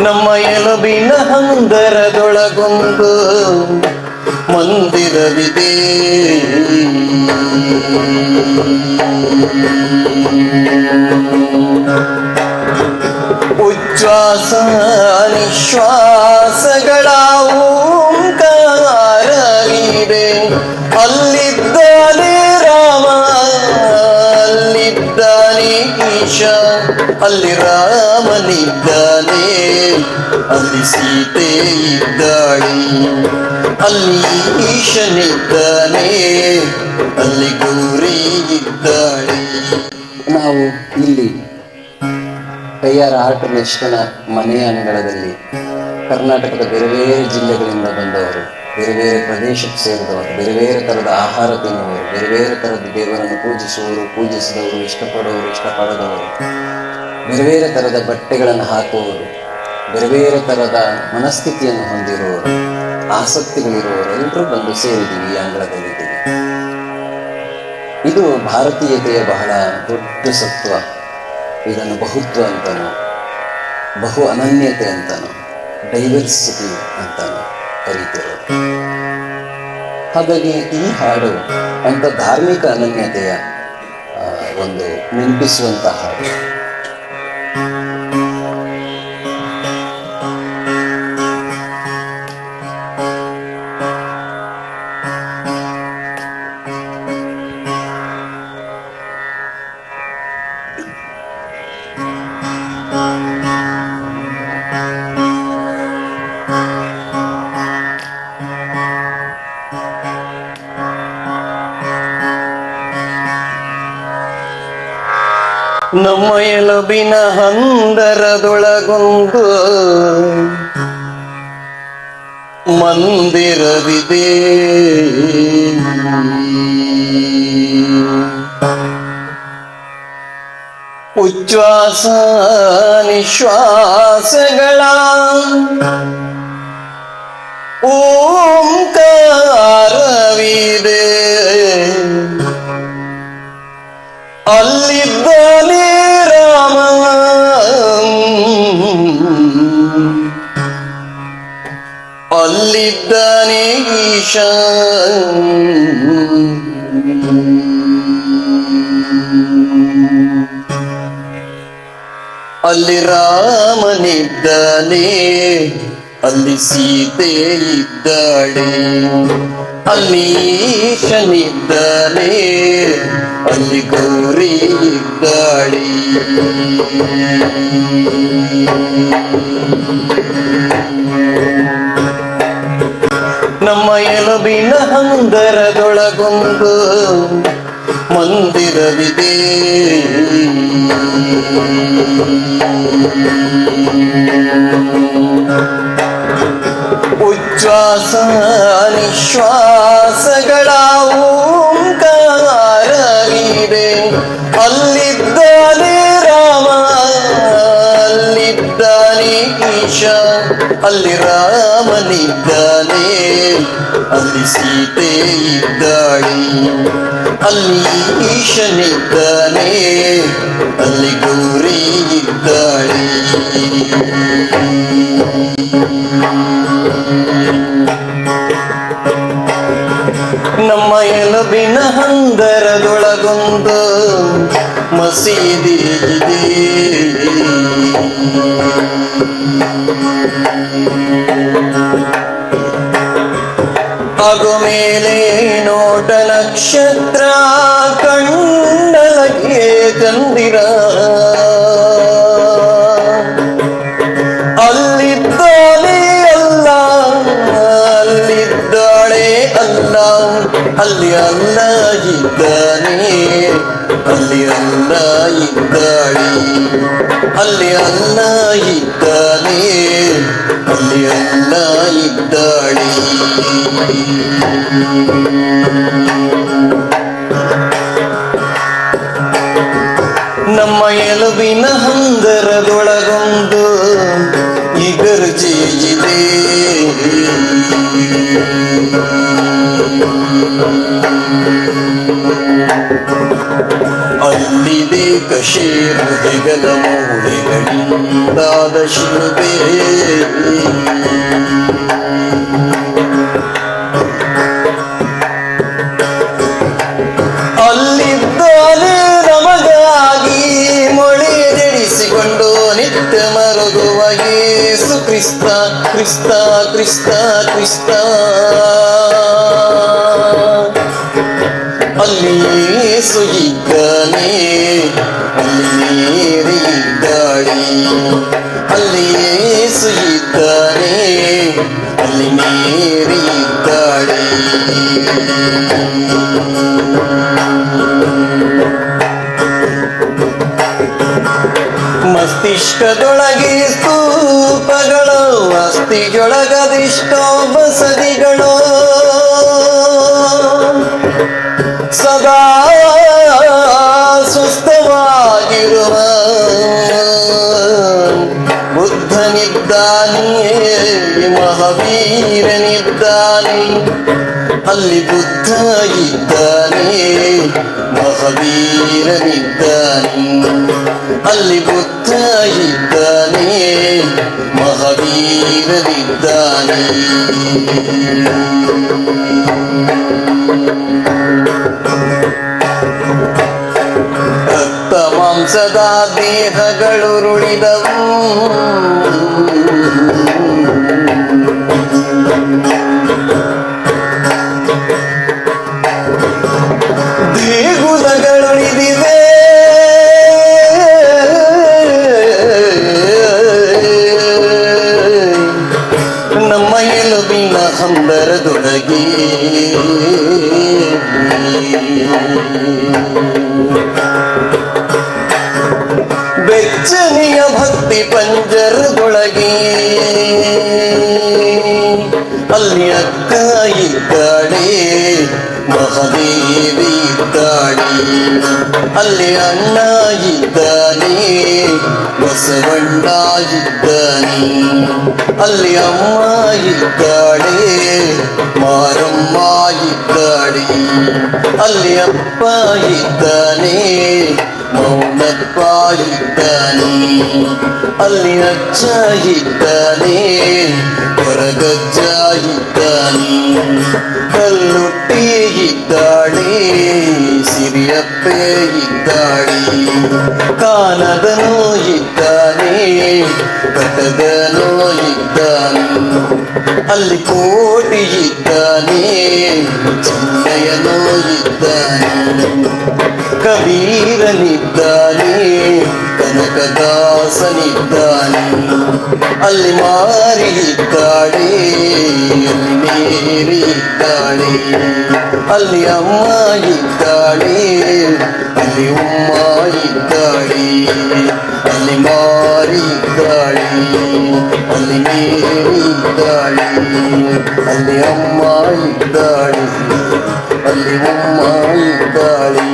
ನಮ್ಮ ಎಲುಬಿನ ಹಂದರದೊಳಗೊಂದು ಮಂದಿರವಿದೆ. ಉಚ್ಛ್ವಾಸ ನಿಶ್ವಾಸಗಳ ಓಂಕಾರವಿದೆ ಅಲ್ಲಿದ್ದಾನೆ ಈಶ ಅಲ್ಲಿ ರಾಮನಿದ್ದಾನೆ. ಅಲ್ಲಿ ಸೀತೆ ಇದ್ದಾಳೆ. ಅಲ್ಲಿ ಈಶನಿದ್ದಾನೆ. ಅಲ್ಲಿ ಗೌರಿ ಇದ್ದಾಳೆ. ನಾವು ಇಲ್ಲಿ ಕೈಯಾರ ಆರ್ಟ್ ಮೆಸ್ಟನ ಮನೆಯ ಅಂಗಳದಲ್ಲಿ ಕರ್ನಾಟಕದ ಬೇರೆ ಬೇರೆ ಜಿಲ್ಲೆಗಳಿಂದ ಬೇರೆ ಬೇರೆ ಪ್ರದೇಶಕ್ಕೆ ಸೇರಿದವರು, ಬೇರೆ ಬೇರೆ ಥರದ ಆಹಾರ ತಿನ್ನುವರು ಬೇರೆ ಬೇರೆ ಥರದ ದೇವರನ್ನು ಪೂಜಿಸುವವರು, ಪೂಜಿಸಿದವರು ಇಷ್ಟಪಡುವವರು ಇಷ್ಟಪಡದವರು, ಬೇರೆ ಬೇರೆ ಥರದ ಬಟ್ಟೆಗಳನ್ನು ಹಾಕುವವರು, ಬೇರೆ ಬೇರೆ ಥರದ ಮನಸ್ಥಿತಿಯನ್ನು ಹೊಂದಿರುವವರು, ಆಸಕ್ತಿಗಳಿರುವವರು, ಎಲ್ಲರೂ ಬಂದು ಸೇರಿದ್ದೀವಿ ಈ ಅಂಗಳದಲ್ಲಿದ್ದೀವಿ ಇದು ಭಾರತೀಯತೆಯ ಬಹಳ ದೊಡ್ಡ ಸತ್ವ. ಇದನ್ನು ಬಹುತ್ವ ಅಂತಾನು, ಬಹು ಅನನ್ಯತೆ ಅಂತಾನು ಡೈವರ್ಸಿಟಿ ಅಂತಾನು. ಕರೀತಿರೋದು ಹಾಗಾಗಿ ಈ ಹಾಡು ಅಂತ ಧಾರ್ಮಿಕ ಅನನ್ಯತೆಯ ಒಂದು ನೆನಪಿಸುವಂತಹ ಹಾಡು. ನಮ್ಮ ಎಲುಬಿನ ಹಂದರದೊಳಗೊಂದು ಮಂದಿರವಿದೆ. ಉಚ್ಛ್ವಾಸ ನಿಶ್ವಾಸಗಳ ಓಂಕಾರವಿದೆ. ಅಲ್ಲಿದ್ದಾನೆ ಅಲ್ಲಿದ್ದಾನೆ ಈಶ ಅಲ್ಲಿ ರಾಮನಿದ್ದಾನೆ ಅಲ್ಲಿ ಸೀತೆ ಇದ್ದಾಳೆ. ಅಲ್ಲಿ ಈಶನಿದ್ದಾನೆ ಅಲ್ಲಿ ಗೌರಿ ಇದ್ದಾಳೆ. ಎಲುಬಿನ ಹಂದರದೊಳಗೊಂದು ಮಂದಿರವಿದೆ ಉಚ್ಛ್ವಾಸ ನಿಶ್ವಾಸಗಳ ಓಂಕಾರವಿದೆ ಅಲ್ಲಿದ್ದಾನೆ ಈಶ ಅಲ್ಲಿ ರಾಮನಿದ್ದಾನೆ ಅಲ್ಲಿ ಸೀತೆ ಇದ್ದಾಳೆ. ಅಲ್ಲಿ ಈಶನಿದ್ದಾನೆ ಅಲ್ಲಿ ಗೌರಿ ಇದ್ದಾಳೆ. ನಮ್ಮ ಎಲುಬಿನ ಹಂದರದೊಳಗೊಂದು ಮಸೀದಿ ಅಗು ಮೇಲೆ ನೋಟ ನಕ್ಷತ್ರ ಕಣ್ಣಲಗೆ ಚಂದಿರ. ಅಲ್ಲಿದ್ದಾಳೆ ಅಲ್ಲ ಅಲ್ಲಿ ಅಲ್ಲ ಇದ್ದಾನೆ ಅಲ್ಲಿ ಅಲ್ಲ ಇದ್ದಾಳೆ ಅಲ್ಲಿ ಅಲ್ಲ ಇದ್ದಾನೆ ಅಲ್ಲಿ ಅಲ್ಲ ಇದ್ದಾಳೆ ಅಲ್ಲಿದೆ ಕಶೇರು ಶೇರು ಹೆಗಲ ಮೂಳೆಗಳಿಂದಾದ ಶಿಲುಬೆ ಅಲ್ಲಿದ್ದಾನೆ ನಮಗಾಗಿ ಮೊಳೆ ಜಡಿಸಿಕೊಂಡು ನಿತ್ಯ ಮರುಗುವ ಯೇಸು ಕ್ರಿಸ್ತ ಕ್ರಿಸ್ತ ಕ್ರಿಸ್ತ ಕ್ರಿಸ್ತ. ಅಲ್ಲಿ ಯೇಸು ಇದ್ದಾನೆ ಅಲ್ಲಿ ಮೇರಿ ಇದ್ದಾಳೆ. ಅಲ್ಲಿ ಯೇಸು ಇದ್ದಾನೆ, ಅಲ್ಲಿ ಮೇರಿ ಇದ್ದಾಳೆ. ಮಸ್ತಿಷ್ಕದೊಳಗೆ ಸ್ತೂಪಗಳು, ಅಸ್ಥಿಯೊಳಗದಿಷ್ಟೋ ಬಸದಿಗಳು. ಸದಾ ಸುಸ್ಥವಾಗಿರುವ ಬುದ್ಧನಿದ್ದಾನೆಯೇ ಮಹಾವೀರನಿದ್ದಾನೆ. ಅಲ್ಲಿ ಬುದ್ಧ ಇದ್ದಾನೆ ಮಹಾವೀರನಿದ್ದಾನೆ. ಅಲ್ಲಿ ಬುದ್ಧ ಇದ್ದಾನೆ ಮಹಾವೀರನಿದ್ದಾನೆ. ಮಾಂಸದ ದೇಹಗಳು ಭಕ್ತಿ ಪಂಜರದೊಳಗೆ ಅಲ್ಲಿ ಅಕ್ಕ ಇದ್ದಾಳೆ ಮಹಾದೇವಿ ಇದ್ದಾಳೆ ಅಲ್ಲಿ ಅಣ್ಣ ಇದ್ದಾನೆ ಬಸವಣ್ಣ ಇದ್ದಾನೆ. ಅಲ್ಲಿ ಅಮ್ಮ ಇದ್ದಾಳೆ, ಮಾರಮ್ಮ ಇದ್ದಾಳೆ. ಅಲ್ಲಿ ಅಪ್ಪ ಇದ್ದಾನೆ, ಮೌನಪ್ಪ ಇದ್ದಾನೆ. ಅಲ್ಲಿ ಅಜ್ಜ ಇದ್ದಾನೆ, ಹೊರಗಜ್ಜ ಇದ್ದಾನೆ. ಕಲ್ಲುಟ್ಟಿ ಇದ್ದಾಳೆ. ಸಿರಿಯಪ್ಪೆ ಇದ್ದಾಳೆ ಕಾನದನೂ ಇದ್ದಾನೆ ಕಟಗನೂ ಇದ್ದಾನೆ ಅಲ್ಲಿ ಕೋಟಿ ಇದ್ದಾನೆ ಚಿನ್ನಯನೂ ಇದ್ದಾನೆ ಕಬೀರನಿದ್ದಾನೆ ಕನಕದಾಸನಿದ್ದಾನೆ ಅಲ್ಲಿ ಮಾರಿ ಇದ್ದಾಳೆ ಅಲ್ಲಿ ಮೇರಿ ಇದ್ದಾಳೆ ಅಲ್ಲಿ ಅಮ್ಮ ಇದ್ದಾಳೆ ಅಲ್ಲಿ ಉಮ್ಮ ಇದ್ದಾಳೆ ಅಲ್ಲಿ ಮಾರಿ ಇದ್ದಾಳೆ